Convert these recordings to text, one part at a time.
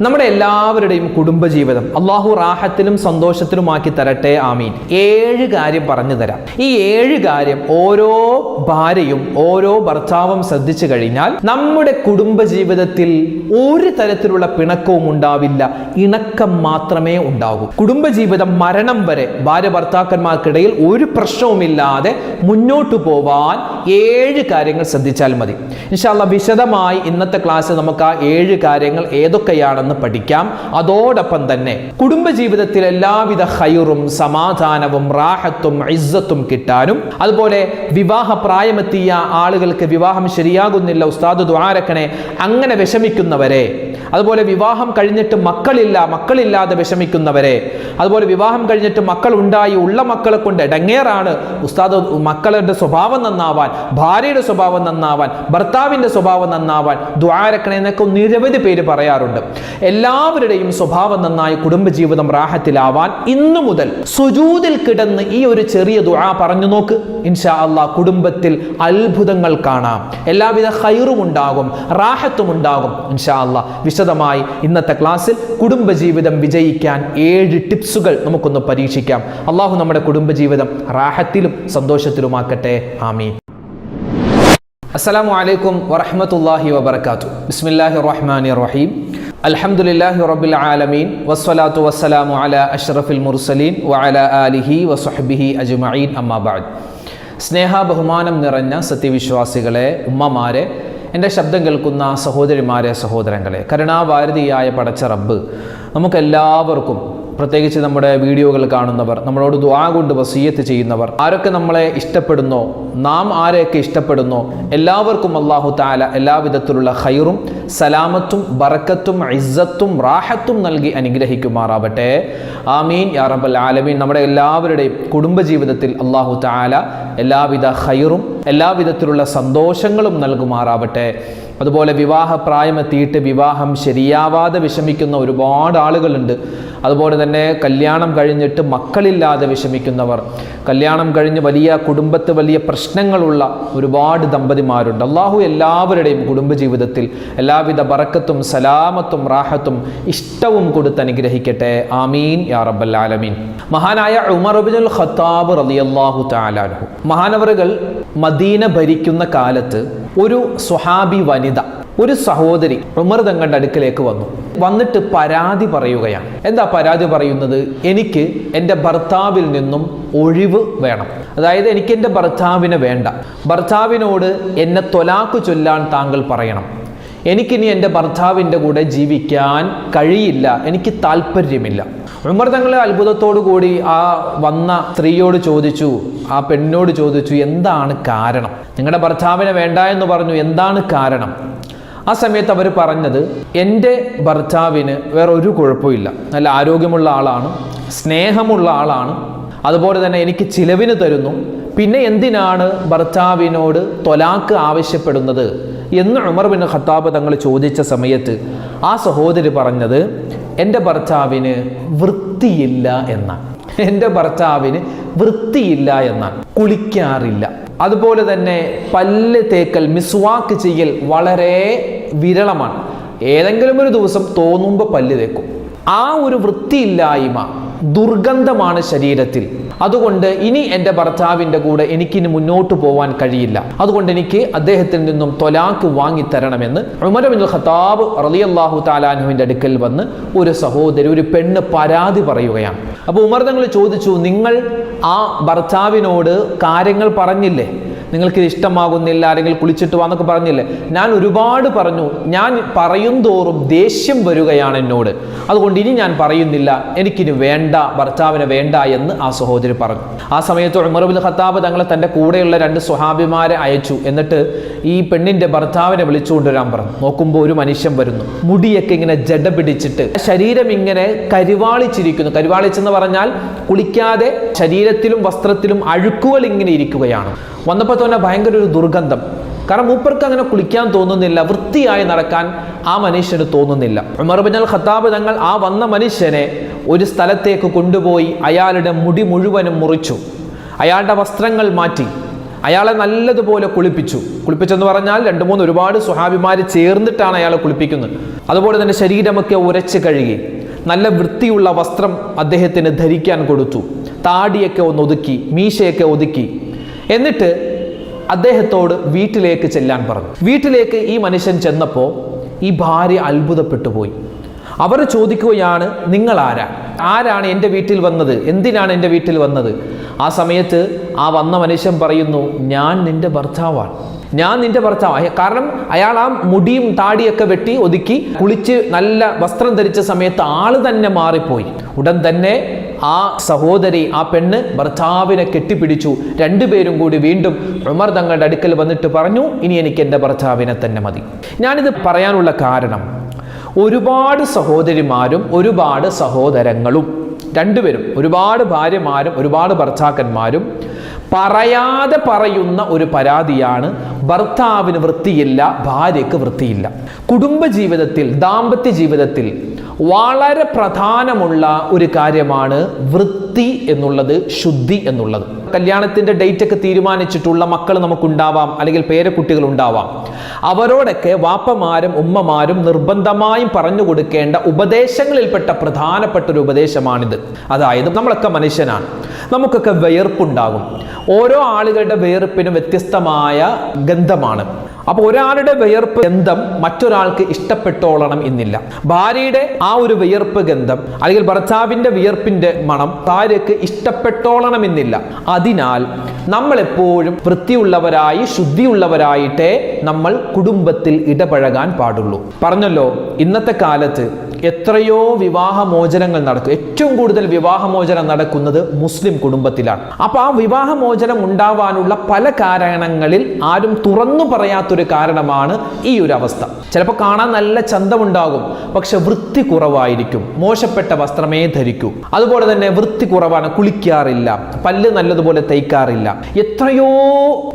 നമ്മുടെ എല്ലാവരുടെയും കുടുംബജീവിതം അള്ളാഹു റാഹത്തിലും സന്തോഷത്തിലുമാക്കി തരട്ടെ ആമീൻ. ഏഴ് കാര്യം പറഞ്ഞു തരാം. ഈ ഏഴ് കാര്യം ഓരോ ഭാര്യയും ഓരോ ഭർത്താവും ശ്രദ്ധിച്ചു കഴിഞ്ഞാൽ നമ്മുടെ കുടുംബജീവിതത്തിൽ ഒരു തരത്തിലുള്ള പിണക്കവും ഉണ്ടാവില്ല. ഇണക്കം മാത്രമേ ഉണ്ടാകൂ. കുടുംബജീവിതം മരണം വരെ ഭാര്യ ഭർത്താക്കന്മാർക്കിടയിൽ ഒരു പ്രശ്നവുമില്ലാതെ മുന്നോട്ടു പോവാൻ ഏഴ് കാര്യങ്ങൾ ശ്രദ്ധിച്ചാൽ മതി. ഇൻഷാല്ല വിശദമായി ഇന്നത്തെ ക്ലാസ്സിൽ നമുക്ക് ആ ഏഴ് കാര്യങ്ങൾ ഏതൊക്കെയാണെന്ന് പഠിക്കാം. അതോടൊപ്പം തന്നെ കുടുംബജീവിതത്തിൽ എല്ലാവിധ ഹൈറും സമാധാനവും റാഹത്തും ഇസ്സത്തും കിട്ടാനും. അതുപോലെ വിവാഹ പ്രായമെത്തിയ ആളുകൾക്ക് വിവാഹം ശരിയാകുന്നില്ല ഉസ്താദ് ദ്വാരക്കണെ അങ്ങനെ വിഷമിക്കുന്നവരെ. അതുപോലെ വിവാഹം കഴിഞ്ഞിട്ട് മക്കളില്ല മക്കളില്ലാതെ വിഷമിക്കുന്നവരെ. അതുപോലെ വിവാഹം കഴിഞ്ഞിട്ട് മക്കൾ ഉണ്ടായി ഉള്ള മക്കളെ കൊണ്ട് ഇടങ്ങേറാണ് ഉസ്താദ് മക്കളുടെ സ്വഭാവം നന്നാവാൻ ഭാര്യയുടെ സ്വഭാവം നന്നാവാൻ ഭർത്താവിന്റെ സ്വഭാവം നന്നാവാൻ ദ്വാരക്കണ എന്നൊക്കെ നിരവധി പേര് പറയാറുണ്ട്. എല്ലാവരുടെയും സ്വഭാവം നന്നായി കുടുംബജീവിതം റാഹത്തിലാവാൻ ഇന്നു മുതൽ സുജൂതിൽ കിടന്ന് ഈ ഒരു ചെറിയ ദുആ പറഞ്ഞു നോക്ക്. ഇൻഷാ അള്ളാ കുടുംബത്തിൽ അത്ഭുതങ്ങൾ കാണാം. എല്ലാവിധ ഹൈറും ഉണ്ടാകും റാഹത്തും ഉണ്ടാകും. ഇൻഷാ അള്ളാ വിശദമായി ഇന്നത്തെ ക്ലാസ്സിൽ കുടുംബജീവിതം വിജയിക്കാൻ ഏഴ് ടിപ്സുകൾ നമുക്കൊന്ന് പരീക്ഷിക്കാം. അള്ളാഹു നമ്മുടെ കുടുംബജീവിതം റാഹത്തിലും സന്തോഷത്തിലുമാക്കട്ടെ. ആമീൻ. അസ്സലാമു അലൈക്കും വറഹ്മത്തുള്ളാഹി വബർക്കാത്തു ബിസ്മില്ലാഹി റഹ്മാൻ റഹീം. അൽഹംദുലില്ലാഹി റബ്ബിൽ ആലമീൻ. വസ്വലാത്തു വസ്സലാമു അല അഷ്റഫിൽ മുർസലീൻ വഅലാ ആലിഹി വസുഹബിഹി അജ്മഈൻ. അമ്മാബാദ് സ്നേഹ ബഹുമാനം നിറഞ്ഞ സത്യവിശ്വാസികളെ ഉമ്മമാരെ എന്റെ ശബ്ദം കേൾക്കുന്ന സഹോദരിമാരെ സഹോദരങ്ങളെ കരുണാഭാരതിയായ പടച്ച റബ്ബ് നമുക്കെല്ലാവർക്കും പ്രത്യേകിച്ച് നമ്മുടെ വീഡിയോകൾ കാണുന്നവർ നമ്മളോട് ദ്വാ കൊണ്ട് വസീയത്ത് ചെയ്യുന്നവർ ആരൊക്കെ നമ്മളെ ഇഷ്ടപ്പെടുന്നോ നാം ആരെയൊക്കെ ഇഷ്ടപ്പെടുന്നോ എല്ലാവർക്കും അള്ളാഹു താല എല്ലാവിധത്തിലുള്ള ഹൈറും സലാമത്തും ബറക്കത്തും ഇസ്സത്തും റാഹത്തും നൽകി അനുഗ്രഹിക്കുമാറാവട്ടെ. ആമീൻ. യാ റബ്ബൽ ആലമീൻ. നമ്മുടെ എല്ലാവരുടെയും കുടുംബജീവിതത്തിൽ അള്ളാഹു താല എല്ലാവിധ ഹൈറും എല്ലാവിധത്തിലുള്ള സന്തോഷങ്ങളും നൽകുമാറാവട്ടെ. അതുപോലെ വിവാഹ പ്രായമെത്തിയിട്ട് വിവാഹം ശരിയാവാതെ വിഷമിക്കുന്ന ഒരുപാട് ആളുകളുണ്ട്. അതുപോലെ തന്നെ കല്യാണം കഴിഞ്ഞിട്ട് മക്കളില്ലാതെ വിഷമിക്കുന്നവർ കല്യാണം കഴിഞ്ഞ് വലിയ കുടുംബത്ത് വലിയ പ്രശ്നങ്ങളുള്ള ഒരുപാട് ദമ്പതിമാരുണ്ട്. അള്ളാഹു എല്ലാവരുടെയും കുടുംബജീവിതത്തിൽ എല്ലാവിധ ബറക്കത്തും സലാമത്തും റാഹത്തും ഇഷ്ടവും കൊടുത്ത് അനുഗ്രഹിക്കട്ടെ. ആമീൻ. യാ റബ്ബൽ ആലമീൻ. മഹാനായ ഉമർ ഉമർബിനുൽ ഖത്താബ് റളിയല്ലാഹു തആലാഹു മഹാനവറുകൾ മദീന ഭരിക്കുന്ന കാലത്ത് ഒരു സ്വഹാബി വനിത ഒരു സഹോദരി ഉമർ തങ്ങളുടെ അടുക്കലേക്ക് വന്നു. വന്നിട്ട് പരാതി പറയുകയാണ്. എന്താ പരാതി പറയുന്നത്? എനിക്ക് എന്റെ ഭർത്താവിൽ നിന്നും ഒഴിവ് വേണം. അതായത് എനിക്ക് എന്റെ ഭർത്താവിനെ വേണ്ട. ഭർത്താവിനോട് എന്നെ തൊലാക്ക് ചൊല്ലാൻ താങ്കൾ പറയണം. എനിക്കിനി എന്റെ ഭർത്താവിന്റെ കൂടെ ജീവിക്കാൻ കഴിയില്ല. എനിക്ക് താല്പര്യമില്ല. ഉമർ തങ്ങളെ അത്ഭുതത്തോടു കൂടി ആ വന്ന സ്ത്രീയോട് ചോദിച്ചു ആ പെണ്ണിനോട് ചോദിച്ചു എന്താണ് കാരണം? നിങ്ങളുടെ ഭർത്താവിനെ വേണ്ട എന്ന് പറഞ്ഞു എന്താണ് കാരണം? ആ സമയത്ത് അവർ പറഞ്ഞത് എന്റെ ഭർത്താവിന് വേറെ ഒരു കുഴപ്പമില്ല. നല്ല ആരോഗ്യമുള്ള ആളാണ് സ്നേഹമുള്ള ആളാണ് അതുപോലെ തന്നെ എനിക്ക് ചിലവിന് തരുന്നു. പിന്നെ എന്തിനാണ് ഭർത്താവിനോട് തൊലാക്ക് ആവശ്യപ്പെടുന്നത്? എന്ന് ഉമർ ബിൻ ഖത്താബ് തങ്ങൾ ചോദിച്ച സമയത്ത് ആ സഹോദരി പറഞ്ഞത് എന്റെ ഭർത്താവിന് വൃത്തിയില്ല എന്നാണ് എന്റെ ഭർത്താവിന് വൃത്തിയില്ല എന്നാണ് കുളിക്കാറില്ല. അതുപോലെ തന്നെ പല്ല് തേക്കൽ മിസ്വാക്ക് ചെയ്യൽ വളരെ വിരളമാണ്. ഏതെങ്കിലും ഒരു ദിവസം തോന്നുമ്പോൾ പല്ല് തേക്കും. ആ ഒരു വൃത്തിയില്ലായ്മ ദുർഗന്ധമാണ് ശരീരത്തിൽ. അതുകൊണ്ട് ഇനി എന്റെ ഭർത്താവിന്റെ കൂടെ എനിക്കിനി മുന്നോട്ട് പോവാൻ കഴിയില്ല. അതുകൊണ്ട് എനിക്ക് അദ്ദേഹത്തിൽ നിന്നും തൊലാക്ക് വാങ്ങിത്തരണമെന്ന് ഉമരബിൻ ഖത്താബ് റളിയല്ലാഹു താലാനുവിന്റെ അടുക്കൽ വന്ന് ഒരു സഹോദരി ഒരു പെണ്ണ് പരാതി പറയുകയാണ്. അപ്പോൾ ഉമർ തങ്ങൾ ചോദിച്ചു നിങ്ങൾ ആ ഭർത്താവിനോട് കാര്യങ്ങൾ പറഞ്ഞില്ലേ? നിങ്ങൾക്ക് ഇത് ഇഷ്ടമാകുന്നില്ല അല്ലെങ്കിൽ കുളിച്ചിട്ട് വാന്നൊക്കെ പറഞ്ഞില്ലേ? ഞാൻ ഒരുപാട് പറഞ്ഞു ഞാൻ പറയും തോറും ദേഷ്യം വരികയാണ് എന്നോട്. അതുകൊണ്ട് ഇനി ഞാൻ പറയുന്നില്ല എനിക്കിനി വേണ്ട ഭർത്താവിനെ വേണ്ട എന്ന് ആ സഹോദരി പറഞ്ഞു. ആ സമയത്ത് ഉമർബുൽ ഖത്താബ് തങ്ങളെ തന്റെ കൂടെയുള്ള രണ്ട് സ്വഹാബിമാരെ അയച്ചു. എന്നിട്ട് ഈ പെണ്ണിന്റെ ഭർത്താവിനെ വിളിച്ചുകൊണ്ടുവരാൻ പറഞ്ഞു. നോക്കുമ്പോൾ ഒരു മനുഷ്യൻ വരുന്നു. മുടിയൊക്കെ ഇങ്ങനെ ജഡ പിടിച്ചിട്ട് ശരീരം ഇങ്ങനെ കരിവാളിച്ചിരിക്കുന്നു. കരിവാളിച്ചെന്ന് പറഞ്ഞാൽ കുളിക്കാതെ ശരീരത്തിലും വസ്ത്രത്തിലും അഴുക്കുകൾ ഇങ്ങനെ ഇരിക്കുകയാണ്. വന്നപ്പോൾ തന്നെ ഭയങ്കര ഒരു ദുർഗന്ധം. കാരണം മൂപ്പർക്ക് അങ്ങനെ കുളിക്കാൻ തോന്നുന്നില്ല വൃത്തിയായി നടക്കാൻ ആ മനുഷ്യന് തോന്നുന്നില്ല. ബിൻ അൽ ഖത്താബ് തങ്ങൾ ആ വന്ന മനുഷ്യനെ ഒരു സ്ഥലത്തേക്ക് കൊണ്ടുപോയി അയാളുടെ മുടി മുഴുവനും മുറിച്ചു. അയാളുടെ വസ്ത്രങ്ങൾ മാറ്റി. അയാളെ നല്ലതുപോലെ കുളിപ്പിച്ചു. കുളിപ്പിച്ചെന്ന് പറഞ്ഞാൽ രണ്ട് മൂന്ന് ഒരുപാട് സുഹാബിമാർ ചേർന്നിട്ടാണ് അയാളെ കുളിപ്പിക്കുന്നത്. അതുപോലെ തന്നെ ശരീരമൊക്കെ ഉരച്ച് കഴുകി. നല്ല വൃത്തിയുള്ള വസ്ത്രം അദ്ദേഹത്തിന് ധരിക്കാൻ കൊടുത്തു. താടിയൊക്കെ ഒന്ന് ഒതുക്കി മീശയൊക്കെ ഒതുക്കി. എന്നിട്ട് അദ്ദേഹത്തോട് വീട്ടിലേക്ക് ചെല്ലാൻ പറഞ്ഞു. വീട്ടിലേക്ക് ഈ മനുഷ്യൻ ചെന്നപ്പോൾ ഈ ഭാര്യ അത്ഭുതപ്പെട്ടു പോയി അവർ ചോദിക്കുകയാണ് നിങ്ങൾ ആരാ ആരാണ് എന്റെ വീട്ടിൽ വന്നത്? എന്തിനാണ് എന്റെ വീട്ടിൽ വന്നത്? ആ സമയത്ത് ആ വന്ന മനുഷ്യൻ പറയുന്നു ഞാൻ നിന്റെ ഭർത്താവാണ്. ഞാൻ നിന്റെ ഭർത്താവ്. കാരണം അയാൾ ആ മുടിയും താടിയൊക്കെ വെട്ടി ഒതുക്കി കുളിച്ച് നല്ല വസ്ത്രം ധരിച്ച സമയത്ത് ആൾ തന്നെ മാറിപ്പോയി. ഉടൻ തന്നെ ആ സഹോദരി ആ പെണ്ണ് ഭർത്താവിനെ കെട്ടിപ്പിടിച്ചു. രണ്ടുപേരും കൂടി വീണ്ടും ഉമർ തങ്ങളുടെ അടുക്കൽ വന്നിട്ട് പറഞ്ഞു ഇനി എനിക്ക് എന്റെ ഭർത്താവിനെ തന്നെ മതി. ഞാനിത് പറയാനുള്ള കാരണം ഒരുപാട് സഹോദരിമാരും ഒരുപാട് സഹോദരങ്ങളും രണ്ടുപേരും ഒരുപാട് ഭാര്യമാരും ഒരുപാട് ഭർത്താക്കന്മാരും പറയാതെ പറയുന്ന ഒരു പരാതിയാണ് ഭർത്താവിന് വൃത്തിയില്ല ഭാര്യയ്ക്ക് വൃത്തിയില്ല. കുടുംബ ജീവിതത്തിൽ ദാമ്പത്യ ജീവിതത്തിൽ വളരെ പ്രധാനമുള്ള ഒരു കാര്യമാണ് വൃത്തി എന്നുള്ളത് ശുദ്ധി എന്നുള്ളത്. കല്യാണത്തിന്റെ ഡേറ്റ് ഒക്കെ തീരുമാനിച്ചിട്ടുള്ള മക്കൾ നമുക്കുണ്ടാവാം അല്ലെങ്കിൽ പേരക്കുട്ടികൾ ഉണ്ടാവാം. അവരോടൊക്കെ വാപ്പമാരും ഉമ്മമാരും നിർബന്ധമായും പറഞ്ഞു കൊടുക്കേണ്ട ഉപദേശങ്ങളിൽപ്പെട്ട പ്രധാനപ്പെട്ട ഒരു ഉപദേശമാണിത്. അതായത് നമ്മളൊക്കെ മനുഷ്യനാണ്. നമുക്കൊക്കെ വിയർപ്പുണ്ടാകും. ഓരോ ആളുകളുടെ വിയർപ്പിനും വ്യത്യസ്തമായ ഗന്ധമാണ്. അപ്പൊ ഒരാളുടെ വിയർപ്പ് ഗന്ധം മറ്റൊരാൾക്ക് ഇഷ്ടപ്പെട്ടോളണം എന്നില്ല. ഭാര്യയുടെ ആ ഒരു വിയർപ്പ് ഗന്ധം അല്ലെങ്കിൽ ഭർത്താവിന്റെ വിയർപ്പിന്റെ മണം ഭാര്യക്ക് ഇഷ്ടപ്പെട്ടോളണം എന്നില്ല. അതിനാൽ നമ്മൾ എപ്പോഴും വൃത്തിയുള്ളവരായി ശുദ്ധിയുള്ളവരായിട്ടേ നമ്മൾ കുടുംബത്തിൽ ഇടപഴകാൻ പാടുള്ളൂ. പറഞ്ഞല്ലോ ഇന്നത്തെ കാലത്ത് എത്രയോ വിവാഹമോചനങ്ങൾ നടക്കും. ഏറ്റവും കൂടുതൽ വിവാഹമോചനം നടക്കുന്നത് മുസ്ലിം കുടുംബത്തിലാണ്. അപ്പൊ ആ വിവാഹമോചനം ഉണ്ടാവാനുള്ള പല കാരണങ്ങളിൽ ആരും തുറന്നു പറയാത്തൊരു കാരണമാണ് ഈ ഒരു അവസ്ഥ. ചിലപ്പോൾ കാണാൻ നല്ല ചന്തമുണ്ടാകും പക്ഷെ വൃത്തി കുറവായിരിക്കും. മോശപ്പെട്ട വസ്ത്രമേ ധരിക്കൂ. അതുപോലെ തന്നെ വൃത്തി കുറവാണ് കുളിക്കാറില്ല പല്ല് നല്ലതുപോലെ തയ്ക്കാറില്ല എത്രയോ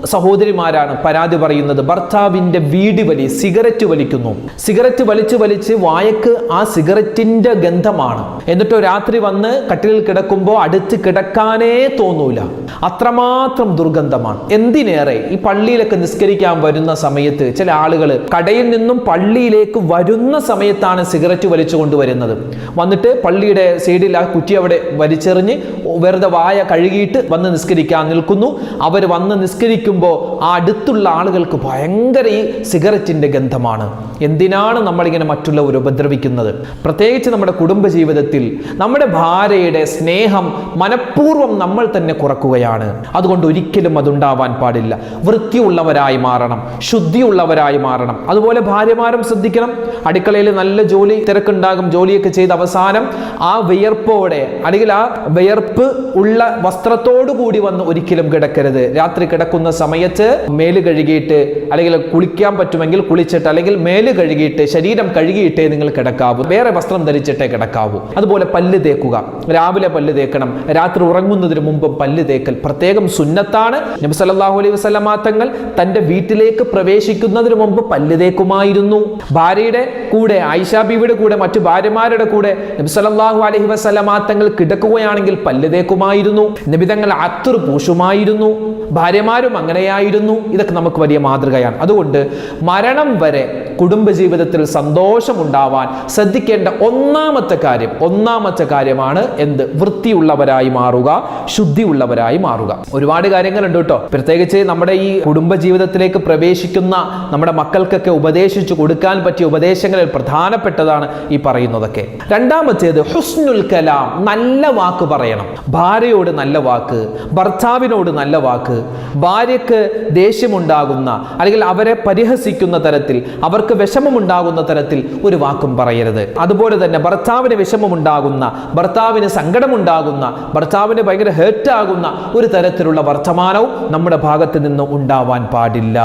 സഹോദരിമാരാണ് പരാതി പറയുന്നത് ഭർത്താവിന്റെ വീടി വലി സിഗരറ്റ് വലിക്കുന്നു. സിഗരറ്റ് വലിച്ചു വലിച്ച് വായക്ക് ആ സിഗരറ്റിന്റെ ഗന്ധമാണ്. എന്നിട്ട് രാത്രി വന്ന് കട്ടിലിൽ കിടക്കുമ്പോൾ അടുത്ത് കിടക്കാനേ തോന്നൂല. അത്രമാത്രം ദുർഗന്ധമാണ്. എന്തിനേറെ ഈ പള്ളിയിലൊക്കെ നിസ്കരിക്കാൻ വരുന്ന സമയത്ത് ചില ആളുകൾ കടയിൽ നിന്നും പള്ളിയിലേക്ക് വരുന്ന സമയത്താണ് സിഗരറ്റ് വലിച്ചു കൊണ്ടുവരുന്നത്. വന്നിട്ട് പള്ളിയുടെ സൈഡിൽ ആ കുറ്റി അവിടെ വലിച്ചെറിഞ്ഞ് വെറുതെ വായ കഴുകിയിട്ട് വന്ന് നിസ്കരിക്കാൻ നിൽക്കുന്നു. അവർ വന്ന് നിസ്കരിക്കുമ്പോൾ ആ അടുത്തുള്ള ആളുകൾക്ക് ഭയങ്കര ഈ സിഗരറ്റിന്റെ ഗന്ധമാണ്. എന്തിനാണ് നമ്മളിങ്ങനെ മറ്റുള്ളവർ ഉപദ്രവിക്കുന്നത്? പ്രത്യേകിച്ച് നമ്മുടെ കുടുംബജീവിതത്തിൽ നമ്മുടെ ഭാര്യയുടെ സ്നേഹം മനഃപൂർവം നമ്മൾ തന്നെ കുറക്കുകയാണ്. അതുകൊണ്ട് ഒരിക്കലും അതുണ്ടാവാൻ പാടില്ല. വൃത്തിയുള്ളവരായി മാറണം ശുദ്ധിയുള്ളവരായി മാറണം. അതുപോലെ ഭാര്യമാരും ശ്രദ്ധിക്കണം. അടുക്കളയിൽ നല്ല ജോലി തിരക്കുണ്ടാകും ജോലിയൊക്കെ ചെയ്ത് അവസാനം ആ വിയർപ്പോടെ അല്ലെങ്കിൽ ആ വിയർപ്പ് ഉള്ള വസ്ത്രത്തോടു കൂടി വന്ന് ഒരിക്കലും കിടക്കരുത്. രാത്രി കിടക്കുന്ന സമയത്ത് മേൽ കഴുകിയിട്ട് അല്ലെങ്കിൽ കുളിക്കാൻ പറ്റുമെങ്കിൽ കുളിച്ചിട്ട് അല്ലെങ്കിൽ മേൽ കഴുകിയിട്ട് ശരീരം കഴുകിയിട്ടേ നിങ്ങൾ കിടക്കാവൂ. വേറെ വസ്ത്രം ധരിച്ചിട്ടേ കിടക്കാവൂ. അതുപോലെ പല്ല് തേക്കുക. രാവിലെ പല്ല് തേക്കണം. രാത്രി ഉറങ്ങുന്നതിന് മുമ്പ് പല്ല് തേക്കൽ പ്രത്യേകം സുന്നത്താണ്. നബി സല്ലല്ലാഹു അലൈഹി വസല്ലമ തങ്ങൾ തന്റെ വീട്ടിലേക്ക് പ്രവേശിക്കുന്നതിന് മുമ്പ് പല്ല് തേക്കുമായിരുന്നു. ഭാര്യയുടെ കൂടെ ആയിഷ ബീവിയുടെ കൂടെ മറ്റു ഭാര്യമാരുടെ കൂടെ നബി സല്ലല്ലാഹു അലൈഹി വസല്ലമ തങ്ങൾ കിടക്കുകയാണെങ്കിൽ പല്ല് തേക്കുമായിരുന്നു. നബി തങ്ങൾ അത്തർ പൂശുമായിരുന്നു. ഭാര്യമാരും അങ്ങനെയായിരുന്നു. ഇതൊക്കെ നമുക്ക് വലിയ മാതൃകയാണ്. അതുകൊണ്ട് മരണം വരെ കുടുംബജീവിതത്തിൽ സന്തോഷമുണ്ടാവാൻ ശ്രദ്ധിക്കേണ്ട ഒന്നാമത്തെ കാര്യം ഒന്നാമത്തെ കാര്യമാണ് എന്ത്? വൃത്തിയുള്ളവരായി മാറുക ശുദ്ധിയുള്ളവരായി മാറുക. ഒരുപാട് കാര്യങ്ങളുണ്ട് കേട്ടോ. പ്രത്യേകിച്ച് നമ്മുടെ ഈ കുടുംബജീവിതത്തിലേക്ക് പ്രവേശിക്കുന്ന നമ്മുടെ മക്കൾക്കൊക്കെ ഉപദേശിച്ചു കൊടുക്കാൻ പറ്റിയ ഉപദേശങ്ങളിൽ പ്രധാനപ്പെട്ടതാണ് ഈ പറയുന്നതൊക്കെ. രണ്ടാമത്തേത് ഹുസ്നുൽ കലാം നല്ല വാക്ക് പറയണം. ഭാര്യയോട് നല്ല വാക്ക് ഭർത്താവിനോട് നല്ല വാക്ക് ഭാര്യക്ക് ദേഷ്യമുണ്ടാകുന്ന അല്ലെങ്കിൽ അവരെ പരിഹസിക്കുന്ന തരത്തിൽ അവർക്ക് വിഷമമുണ്ടാകുന്ന തരത്തിൽ ഒരു വാക്കും പറയരുത്. അതുപോലെ തന്നെ ഭർത്താവിന് വിഷമമുണ്ടാകുന്ന ഭർത്താവിന് സങ്കടമുണ്ടാകുന്ന ഭർത്താവിന് ഭയങ്കര ഹേർട്ട് ആകുന്ന ഒരു തരത്തിലുള്ള വർത്തമാനവും നമ്മുടെ ഭാഗത്ത് നിന്ന് ഉണ്ടാവാൻ പാടില്ല.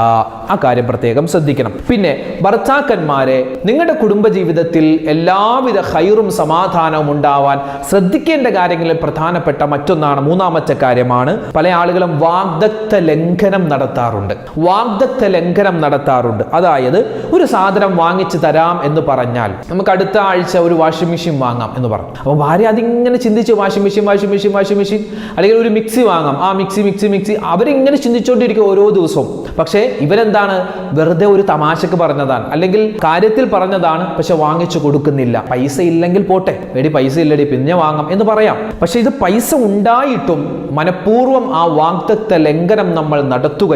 ആ കാര്യം പ്രത്യേകം ശ്രദ്ധിക്കണം. പിന്നെ ഭർത്താക്കന്മാരെ നിങ്ങളുടെ കുടുംബജീവിതത്തിൽ എല്ലാവിധ ഹൈറും സമാധാനവും ഉണ്ടാവാൻ ശ്രദ്ധിക്കേണ്ട കാര്യങ്ങളിൽ പ്രധാനപ്പെട്ട മറ്റൊന്നാണ് മൂന്നാമത്തെ കാര്യമാണ് പല ആളുകളും വാഗ്ദത്ത ലംഘനം നടത്താറുണ്ട്. വാഗ്ദത്ത ലംഘനം നടത്താറുണ്ട്. അതായത് ഒരു സാധനം വാങ്ങിച്ചു തരാം എന്ന് പറഞ്ഞാൽ നമുക്ക് അടുത്ത ആഴ്ച ഒരു വാഷിംഗ് മെഷീൻ വാങ്ങാം എന്ന് പറഞ്ഞു. അപ്പോൾ ഭാര്യ അതിങ്ങനെ ചിന്തിച്ച് washing machine washing machine washing machine അല്ലെങ്കിൽ ഒരു മിക്സി വാങ്ങാം. ആ മിക്സി മിക്സി മിക്സി അവരിങ്ങനെ ചിന്തിച്ചുകൊണ്ടിരിക്കും ഓരോ ദിവസവും. പക്ഷേ ഇവരെന്താണ്? വെറുതെ ഒരു തമാശക്ക് പറഞ്ഞതാണ്. അല്ലെങ്കിൽ കാര്യത്തിൽ പറഞ്ഞതാണ് പക്ഷെ വാങ്ങിച്ചു കൊടുക്കുന്നില്ല. പൈസ ഇല്ലെങ്കിൽ പോട്ടെ. എടി പൈസ ഇല്ലടി പിന്നെ വാങ്ങാം എന്ന് പറയാം. പക്ഷെ ഇത് പൈസ ഉണ്ടായിട്ടും മനഃപൂർവം ആ വാഗ്ദത്ത ലംഘനം നമ്മൾ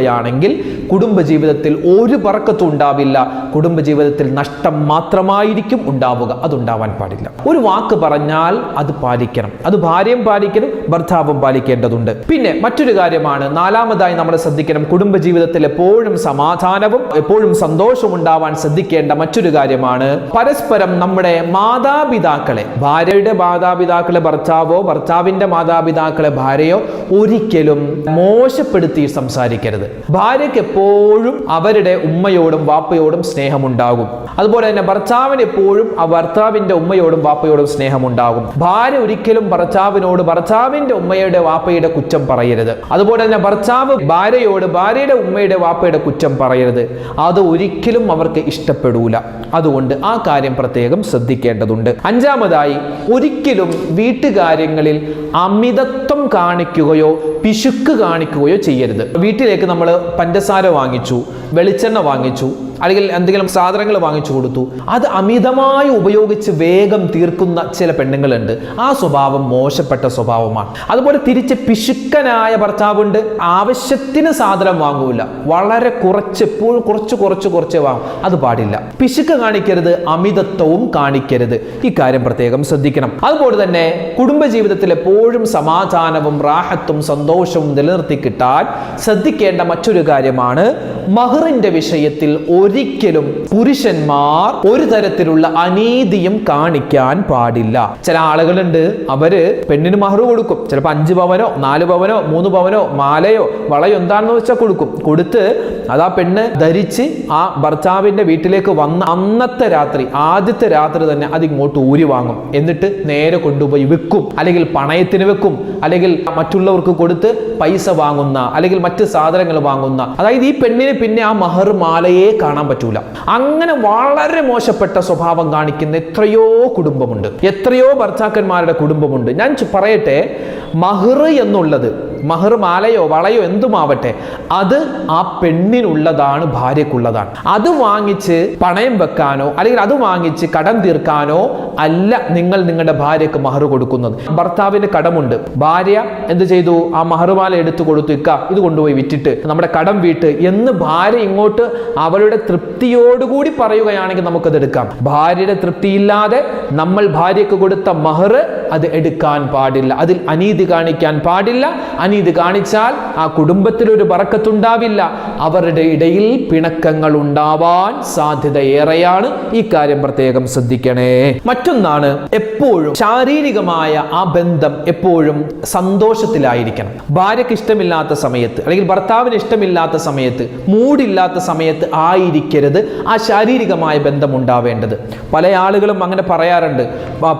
നടത്തുകയാണെങ്കിൽ കുടുംബജീവിതത്തിൽ ഒരു പറക്കത്തും ഉണ്ടാവില്ല. കുടുംബജീവിതത്തിൽ നഷ്ടം മാത്രമായിരിക്കും ഉണ്ടാവുക. അതുണ്ടാവാൻ പാടില്ല. ഒരു വാക്ക് പറഞ്ഞാൽ അത് പാലിക്കണം. അത് ഭാര്യയും പാലിക്കണം ഭർത്താവും പാലിക്കേണ്ടതുണ്ട്. പിന്നെ മറ്റൊരു കാര്യമാണ്. നാലാമതായി നമ്മൾ ശ്രദ്ധിക്കണം. കുടുംബജീവിതത്തിൽ എപ്പോഴും സമാധാനവും എപ്പോഴും സന്തോഷവും ഉണ്ടാവാൻ ശ്രദ്ധിക്കേണ്ട മറ്റൊരു കാര്യമാണ്. പരസ്പരം നമ്മുടെ മാതാപിതാക്കളെ ഭാര്യയുടെ മാതാപിതാക്കളെ ഭർത്താവോ ഭർത്താവിന്റെ മാതാപിതാക്കളെ ഭാര്യയോ ഒരിക്കലും മോശപ്പെടുത്തി സംസാരിക്കരുത്. ഭാര്യയ്ക്ക് എപ്പോഴും അവരുടെ ഉമ്മയോടും വാപ്പയോടും സ്നേഹമുണ്ടാകും. അതുപോലെ തന്നെ ഭർത്താവിന് എപ്പോഴും ആ ഭർത്താവിന്റെ ഉമ്മയോടും വാപ്പയോടും സ്നേഹമുണ്ടാകും. ഭാര്യ ഒരിക്കലും ഭർത്താവിനോട് ഭർത്താവിന്റെ ഉമ്മയുടെ വാപ്പയുടെ കുറ്റം പറയരുത്. അതുപോലെ തന്നെ ഭർത്താവ് ഭാര്യയോട് ഭാര്യയുടെ ഉമ്മയുടെ വാപ്പയുടെ കുറ്റം പറയരുത്. അത് ഒരിക്കലും അവർക്ക് ഇഷ്ടപ്പെടൂല. അതുകൊണ്ട് ആ കാര്യം പ്രത്യേകം ശ്രദ്ധിക്കേണ്ടതുണ്ട്. അഞ്ചാമതായി ഒരിക്കലും വീട്ടുകാര്യങ്ങളിൽ അമിതത്വം കാണിക്കുകയോ പിശുക്ക് കാണിക്കുകയോ ചെയ്യരുത്. വീട്ടിലേക്ക് നമ്മൾ പഞ്ചസാര വാങ്ങിച്ചു വെളിച്ചെണ്ണ വാങ്ങിച്ചു. അല്ലെങ്കിൽ എന്തെങ്കിലും സാധനങ്ങൾ വാങ്ങിച്ചു കൊടുത്തു. അത് അമിതമായി ഉപയോഗിച്ച് വേഗം തീർക്കുന്ന ചില പെണ്ണുങ്ങളുണ്ട്. ആ സ്വഭാവം മോശപ്പെട്ട സ്വഭാവമാണ്. അതുപോലെ തിരിച്ച് പിശുക്കനായ ഭർത്താവുണ്ട്. ആവശ്യത്തിന് സാധനം വാങ്ങൂല. വളരെ കുറച്ച് എപ്പോഴും കുറച്ച് കുറച്ച് കുറച്ച് വാങ്ങും. അത് പാടില്ല. പിശുക്ക് കാണിക്കരുത് അമിതത്വവും കാണിക്കരുത്. ഇക്കാര്യം കാര്യം പ്രത്യേകം ശ്രദ്ധിക്കണം. അതുപോലെ തന്നെ കുടുംബജീവിതത്തിൽ എപ്പോഴും സമാധാനവും റാഹത്തും സന്തോഷവും നിലനിർത്തി കിട്ടാൻ ശ്രദ്ധിക്കേണ്ട മറ്റൊരു കാര്യമാണ് മഹറിന്റെ വിഷയത്തിൽ ഒരിക്കലും പുരുഷന്മാർ ഒരു തരത്തിലുള്ള അനീതിയും കാണിക്കാൻ പാടില്ല. ചില ആളുകളുണ്ട് അവർ പെണ്ണിന് മഹറു കൊടുക്കും. ചിലപ്പോൾ അഞ്ച് പവനോ നാല് പവനോ മൂന്ന് പവനോ മാലയോ വളയോ എന്താണെന്ന് വെച്ചാൽ കൊടുക്കും. കൊടുത്ത് അത് ആ പെണ്ണ് ധരിച്ച് ആ ഭർത്താവിന്റെ വീട്ടിലേക്ക് വന്ന അന്നത്തെ രാത്രി ആദ്യത്തെ രാത്രി തന്നെ അത് ഇങ്ങോട്ട് ഊരി വാങ്ങും. എന്നിട്ട് നേരെ കൊണ്ടുപോയി വെക്കും അല്ലെങ്കിൽ പണയത്തിന് വെക്കും അല്ലെങ്കിൽ മറ്റുള്ളവർക്ക് കൊടുത്ത് പൈസ വാങ്ങുന്ന അല്ലെങ്കിൽ മറ്റ് സാധനങ്ങൾ വാങ്ങുന്ന. അതായത് ഈ പെണ്ണിന് പിന്നെ ആ മഹർ മാലയെ കാണാൻ പറ്റൂല. അങ്ങനെ വളരെ മോശപ്പെട്ട സ്വഭാവം കാണിക്കുന്ന എത്രയോ കുടുംബമുണ്ട്. എത്രയോ ഭർത്താക്കന്മാരുടെ കുടുംബമുണ്ട്. ഞാൻ പറയട്ടെ മഹർ എന്നുള്ളത് മഹർ മാലയോ വളയോ എന്തുമാവട്ടെ അത് ആ പെണ്ണിനുള്ളതാണ് ഭാര്യക്കുള്ളതാണ് അത് വാങ്ങിച്ച് പണയം വെക്കാനോ അല്ലെങ്കിൽ അത് വാങ്ങിച്ച് കടം തീർക്കാനോ അല്ല നിങ്ങൾ നിങ്ങളുടെ ഭാര്യക്ക് മഹർ കൊടുക്കുന്നത്. ഭർത്താവിന് കടമുണ്ട്. ഭാര്യ എന്ത് ചെയ്തു? ആ മഹറുമാല എടുത്തു കൊടുത്തു ഇക്ക ഇത് കൊണ്ടുപോയി വിറ്റിട്ട് നമ്മുടെ കടം വീട്ട് എന്ന് ഭാര്യ ഇങ്ങോട്ട് അവളുടെ തൃപ്തിയോടുകൂടി പറയുകയാണെങ്കിൽ നമുക്കത് എടുക്കാം. ഭാര്യയുടെ തൃപ്തിയില്ലാതെ നമ്മൾ ഭാര്യക്ക് കൊടുത്ത മഹർ അത് എടുക്കാൻ പാടില്ല. അതിൽ അനീതി കാണിക്കാൻ പാടില്ല. അനീതി കാണിച്ചാൽ ആ കുടുംബത്തിൽ ഒരു പറക്കത്തുണ്ടാവില്ല. അവരുടെ ഇടയിൽ പിണക്കങ്ങൾ ഉണ്ടാവാൻ സാധ്യത ഏറെയാണ്. ഈ കാര്യം പ്രത്യേകം ശ്രദ്ധിക്കണേ. മറ്റൊന്നാണ് എപ്പോഴും ശാരീരികമായ ആ ബന്ധം എപ്പോഴും സന്തോഷത്തിലായിരിക്കണം. ഭാര്യയ്ക്ക് ഇഷ്ടമില്ലാത്ത സമയത്ത് അല്ലെങ്കിൽ ഭർത്താവിന് ഇഷ്ടമില്ലാത്ത സമയത്ത് മൂടില്ലാത്ത സമയത്ത് ആയിരിക്കരുത്. ആ ശാരീരികമായ ബന്ധം ഉണ്ടാവേണ്ടത്. പല ആളുകളും അങ്ങനെ പറയാറുണ്ട്.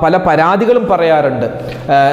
പല പരാതികളും പറയാറുണ്ട്.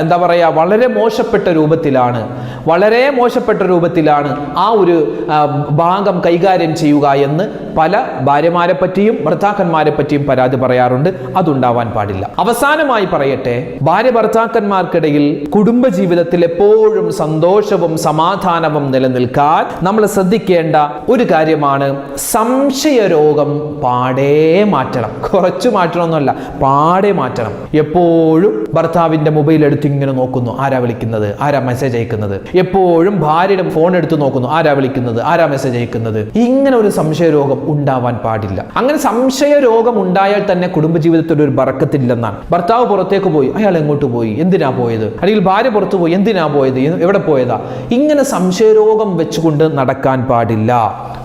എന്താ പറയുക വളരെ മോശപ്പെട്ട രൂപത്തിലാണ് വളരെ മോശപ്പെട്ട രൂപത്തിലാണ് ആ ഒരു ഭാഗം കൈകാര്യം ചെയ്യുക എന്ന് പല ഭാര്യമാരെ പറ്റിയും ഭർത്താക്കന്മാരെ പറ്റിയും പരാതി പറയാറുണ്ട്. അതുണ്ടാവാൻ പാടില്ല. അവസാനമായി പറയട്ടെ ഭാര്യ ഭർത്താക്കന്മാർക്കിടയിൽ കുടുംബജീവിതത്തിൽ എപ്പോഴും സന്തോഷവും സമാധാനവും നിലനിൽക്കാൻ നമ്മൾ ശ്രദ്ധിക്കേണ്ട ഒരു കാര്യമാണ് സംശയരോഗം പാടേ മാറ്റണം. കുറച്ചു മാറ്റണമെന്നല്ല പാടേ മാറ്റണം. എപ്പോഴും ഭർത്താവിന്റെ മൊബൈൽ എടുത്ത് ഇങ്ങനെ നോക്കുന്നു. ആരാ വിളിക്കുന്നത്? ആരാ മെസ്സേജ് അയക്കുന്നത്? എപ്പോഴും ഭാര്യയുടെ ഫോൺ എടുത്ത് നോക്കുന്നു. ആരാ വിളിക്കുന്നത്? ആരാ മെസ്സേജ് അയക്കുന്നത്? ഇങ്ങനെ ഒരു സംശയരോഗം ഉണ്ടാവാൻ പാടില്ല. അങ്ങനെ സംശയരോഗം ഉണ്ടായാൽ തന്നെ കുടുംബജീവിതത്തിൽ ഒരു ബറക്കത്തില്ലെന്നാണ് ഭർത്താവ് പുറത്തേക്ക് പോയി. അയാൾ എങ്ങോട്ട് പോയി? എന്തിനാ പോയത്? അല്ലെങ്കിൽ ഭാര്യ പുറത്തു പോയി. എന്തിനാ പോയത്? എവിടെ പോയതാ? ഇങ്ങനെ സംശയരോഗം വെച്ചുകൊണ്ട് നടക്കാൻ പാടില്ല.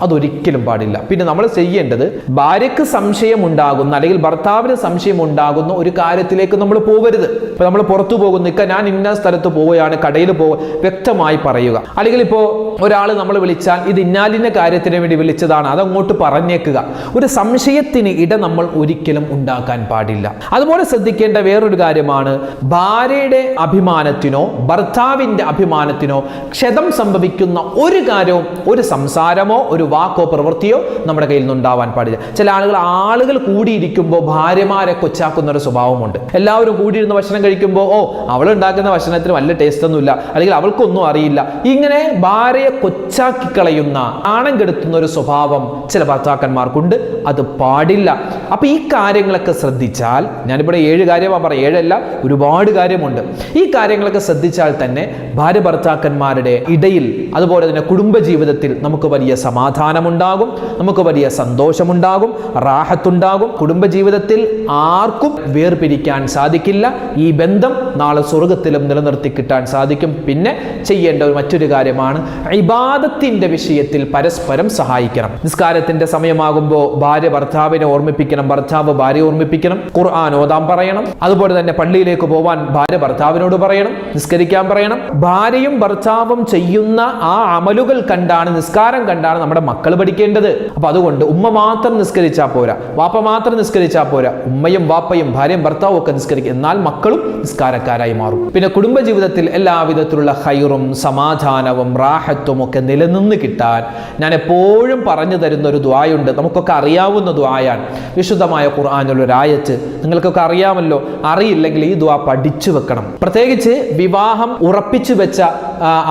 അതൊരിക്കലും പാടില്ല. പിന്നെ നമ്മൾ ചെയ്യേണ്ടത് ഭാര്യക്ക് സംശയം ഉണ്ടാകുന്ന അല്ലെങ്കിൽ ഭർത്താവിന് സംശയം ഉണ്ടാകുന്ന ഒരു കാര്യത്തിലേക്ക് നമ്മൾ പോകരുത് ഇപ്പൊ നമ്മൾ പുറത്തു പോകുന്നു. ഇക്ക ഞാൻ ഇന്ന സ്ഥലത്ത് പോവുകയാണ് കടയിൽ പോകുക വ്യക്തമായി പറയുക. അല്ലെങ്കിൽ ഇപ്പോൾ ഒരാൾ നമ്മൾ വിളിച്ചാൽ ഇത് ഇന്നാലിന്റെ കാര്യത്തിന് വേണ്ടി വിളിച്ചതാണ് അതങ്ങോട്ട് പറഞ്ഞേക്കുക. ഒരു സംശയത്തിന് ഇട നമ്മൾ ഒരിക്കലും ഉണ്ടാക്കാൻ പാടില്ല. അതുപോലെ ശ്രദ്ധിക്കേണ്ട വേറൊരു കാര്യമാണ് ഭാര്യയുടെ അഭിമാനത്തിനോ ഭർത്താവിന്റെ അഭിമാനത്തിനോ ക്ഷതം സംഭവിക്കുന്ന ഒരു കാര്യവും ഒരു സംസാരമോ ഒരു വാക്കോ പ്രവൃത്തിയോ നമ്മുടെ കയ്യിൽ നിന്നുണ്ടാവാൻ പാടില്ല. ചില ആളുകൾ ആളുകൾ കൂടിയിരിക്കുമ്പോൾ ഭാര്യമാരെ കൊച്ചാക്കുന്ന ഒരു സ്വഭാവമുണ്ട്. എല്ലാവരും കൂടിയിരുന്ന് ഭക്ഷണം കഴിക്കുമ്പോൾ ഓ അവൾ ഉണ്ടാക്കുന്ന ഭക്ഷണത്തിന് വല്ല ടേസ്റ്റ് ഒന്നുമില്ല. അല്ലെങ്കിൽ അവൾക്കൊന്നും അറിയില്ല. ഇങ്ങനെ ഭാര്യയെ കൊച്ചാക്കി കളയുന്ന ആണം കെടുത്തുന്ന ഒരു സ്വഭാവം ചില ഭർത്താക്കന്മാർക്കുണ്ട്. അത് പാടില്ല. അപ്പൊ ഈ കാര്യങ്ങളൊക്കെ ശ്രദ്ധിച്ചാൽ ഞാനിവിടെ ഏഴ് കാര്യമാണ് പറയാം ഏഴല്ല ഒരുപാട് കാര്യമുണ്ട്. ഈ കാര്യങ്ങളൊക്കെ ശ്രദ്ധിച്ചാൽ തന്നെ ഭാര്യ ഭർത്താക്കന്മാരുടെ ഇടയിൽ അതുപോലെ തന്നെ കുടുംബജീവിതത്തിൽ നമുക്ക് വലിയ സമാധാനമുണ്ടാകും നമുക്ക് വലിയ സന്തോഷമുണ്ടാകും റാഹത്തുണ്ടാകും. കുടുംബജീവിതത്തിൽ ആർക്കും വേർപിരിക്കാൻ സാധിക്കില്ല. ഈ ബന്ധം നാളെ സ്വർഗത്തിലും നിലനിർത്തി കിട്ടാൻ സാധിക്കും. പിന്നെ ചെയ്യേണ്ട ഒരു മറ്റൊരു കാര്യമാണ് ഇബാദത്തിന്റെ വിഷയത്തിൽ പരസ്പരം സഹായിക്കണം. നിസ്കാരത്തിന്റെ സമയമാകുമ്പോൾ ഭാര്യ ഭർത്താവിനെ ഓർമ്മിപ്പിക്കണം ഭർത്താവ് ഭാര്യ ഓർമ്മിപ്പിക്കണം ഖുർആൻ ഓതാൻ പറയണം. അതുപോലെ തന്നെ പള്ളിയിലേക്ക് പോവാൻ ഭാര്യ ഭർത്താവിനോട് പറയണം നിസ്കരിക്കാൻ പറയണം. ഭാര്യയും ഭർത്താവും ചെയ്യുന്ന ആ അമലുകൾ കണ്ടാണ് നിസ്കാരം കണ്ടാണ് നമ്മുടെ മക്കൾ പഠിക്കേണ്ടത്. അപ്പൊ അതുകൊണ്ട് ഉമ്മ മാത്രം നിസ്കരിച്ചാൽ പോരാ വാപ്പ മാത്രം നിസ്കരിച്ചാൽ പോരാ. ഉമ്മയും വാപ്പയും ഭാര്യയും ഭർത്താവും ഒക്കെ നിസ്കരിക്കും എന്നാൽ മക്കളും നിസ്കാരക്കാരായി മാറും. പിന്നെ കുടുംബജീവിതത്തിൽ എല്ലാവിധത്തിലുള്ള ഹൈറും സമാധാനവും റാഹത്തും ഒക്കെ നിലനിന്ന് കിട്ടാൻ ഞാൻ എപ്പോഴും പറഞ്ഞു തരുന്ന ഒരു ദ്വായുണ്ട് നമുക്കൊക്കെ അറിയാവുന്ന ദ്വായാണ് വിശുദ്ധമായ ഖുർആാനുള്ള ഒരു ആയത്ത് നിങ്ങൾക്കൊക്കെ അറിയാമല്ലോ. അറിയില്ലെങ്കിൽ ഈ ദ്വാ പഠിച്ചു വെക്കണം. പ്രത്യേകിച്ച് വിവാഹം ഉറപ്പിച്ചു വെച്ച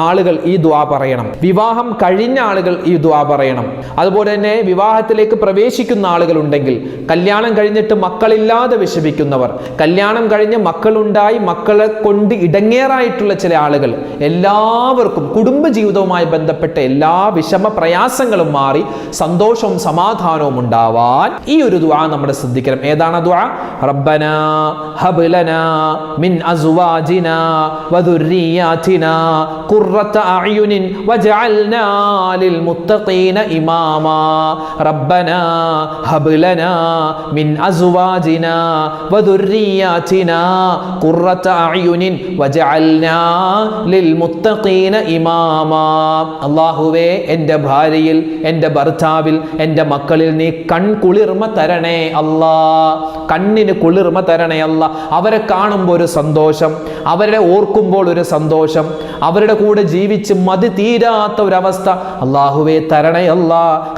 ആളുകൾ ഈ ദ്വാ പറയണം. വിവാഹം കഴിഞ്ഞ ആളുകൾ ഈ ദ്വാ പറയണം. അതുപോലെ തന്നെ വിവാഹത്തിലേക്ക് പ്രവേശിക്കുന്ന ആളുകൾ ഉണ്ടെങ്കിൽ കല്യാണം കഴിഞ്ഞിട്ട് മക്കളില്ലാതെ വിഷമിക്കുന്നവർ കല്യാണം കഴിഞ്ഞ് മക്കളുണ്ടായി മക്കളെ കൊണ്ട് ഇടങ്ങേറായിട്ടുള്ള ചില ആളുകൾ എല്ലാവർക്കും കുടുംബജീവിതവുമായി ബന്ധപ്പെട്ട എല്ലാ വിഷമ പ്രയാസങ്ങളും മാറി സന്തോഷവും സമാധാനവും ഉണ്ടാവാൻ ഈ ഒരു ദുആ നമ്മൾ ശ്രദ്ധിക്കണം. ഏതാണ് ദുആ? മിൻ ഖുർറത വജഅൽനാ റബ്ബന ഹബ്ലനാ മിൻ ഖുർറത വജഅൽനാ ലിൽമുത്തഖീന ഇമാമാ. അള്ളാഹുവേ എന്റെ ഭാര്യയിൽ എന്റെ ഭർത്താവിൽ എന്റെ മക്കളിൽ നീ കൺകുളിർമ തരണേ അല്ലാ. കണ്ണിന് കുളിർമ തരണേ അല്ല. അവരെ കാണുമ്പോൾ ഒരു സന്തോഷം അവരെ ഓർക്കുമ്പോൾ ഒരു സന്തോഷം അവരുടെ കൂടെ ജീവിച്ച് മതി തീരാത്ത ഒരവസ്ഥ. അള്ളാഹുവേ തരണേ അല്ല.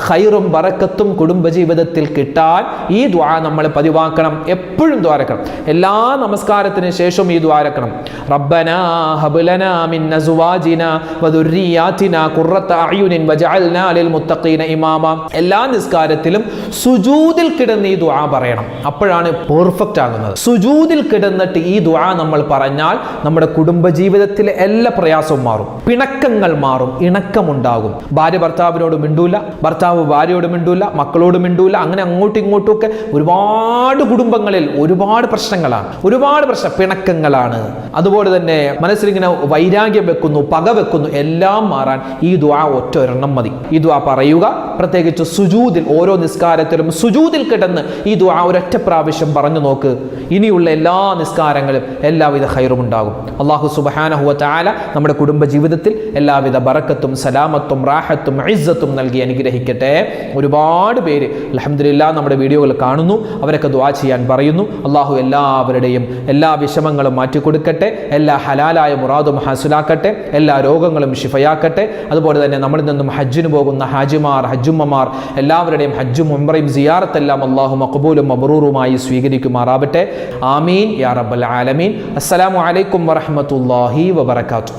ഹൈറും ബറക്കത്തും കുടുംബജീവിതത്തിൽ കിട്ടാൻ ഈ ദ്വാ നമ്മൾ പതിവാക്കണം. എപ്പോഴും ദ്വാരക്കണം. എല്ലാ നമസ്കാരത്തിന് ശേഷവും ഈ ദ്വാരക്കണം. റബ്ബനാ ഹബുലനാ മിൻ അസുവാജിന വദുർരിയാതിന ഖുർറത അയുനിൻ വജഅൽനാ ലിൽ മുത്തഖീന ഇമാമ. എല്ലാ നിസ്കാരത്തിലും സുജൂദിൽ കിടന്ന് ഈ ദുആ പറയണം. അപ്പോഴാണ് പെർഫെക്റ്റ് ആകുന്നത്. സുജൂദിൽ കിടന്നിട്ട് ഈ ദുആ നമ്മൾ പറഞ്ഞാൽ നമ്മുടെ കുടുംബജീവിതത്തിലെ എല്ലാ പ്രയാസവും മാറും. പിണക്കങ്ങൾ മാറും. ഇണക്കമുണ്ടാകും. ഭാര്യ ഭർത്താവിനോട് മിണ്ടൂല. ഭർത്താവ് ഭാര്യയോട് മിണ്ടൂല. മക്കളോട് മിണ്ടൂല. അങ്ങനെ അങ്ങോട്ടും ഇങ്ങോട്ടും ഒക്കെ ഒരുപാട് കുടുംബങ്ങളിൽ ഒരുപാട് പ്രശ്നങ്ങളാണ്. ഒരുപാട് പ്രശ്ന പിണക്കങ്ങളാണ്. അതുപോലെ തന്നെ മനസ്സിലിങ്ങനെ വൈരാഗ്യം വെക്കുന്നു പക വെക്കുന്നു എല്ലാം മാറാൻ ഈ ദുആ ഒറ്റ ഒരെണ്ണം മതി. ഈ ദുആ പറയുക പ്രത്യേകിച്ച് സുജൂതിൽ ഓരോ നിസ്കാരത്തിലും സുജൂതിൽ കിടന്ന് ഈ ദുആ ഒരൊറ്റ പ്രാവശ്യം പറഞ്ഞു നോക്ക്. ഇനിയുള്ള എല്ലാ നിസ്കാരങ്ങളും എല്ലാവിധ ഹൈറും ഉണ്ടാകും. അള്ളാഹു സുബഹാനഹുവ ചാല നമ്മുടെ കുടുംബ ജീവിതത്തിൽ എല്ലാവിധ ബറക്കത്തും സലാമത്തും റാഹത്തും ഇസ്സത്തും നൽകി അനുഗ്രഹിക്കട്ടെ. ഒരുപാട് പേര് അലഹമില്ല നമ്മുടെ വീഡിയോകൾ കാണുന്നു അവരൊക്കെ ദുആ ചെയ്യാൻ പറയുന്നു. അള്ളാഹു എല്ലാവരുടെയും എല്ലാ വിഷമങ്ങളും മാറ്റിക്കൊടുക്കട്ടെ. എല്ലാ ഹലാലായ മുറാദും ഹാസുലാക്കട്ടെ. എല്ലാ രോഗങ്ങളും ഷിഫയാക്കട്ടെ അതുപോലെ തന്നെ നമ്മളിൽ നിന്നും ഹജ്ജിന് പോകുന്ന ഹാജിമാർ ഹജ്ജുമ്മമാർ എല്ലാവരുടെയും ഹജ്ജും ഉംറയും സിയാറത്തെല്ലാം അള്ളാഹു മക്ബൂലും മബറൂറുമായി സ്വീകരിക്കുമാറാവട്ടെ. ആമീൻ. യാ റബ്ബൽ ആലമീൻ. അസ്സലാമു അലൈക്കും വറഹ്മത്തുള്ളാഹി വബറകാതുഹു.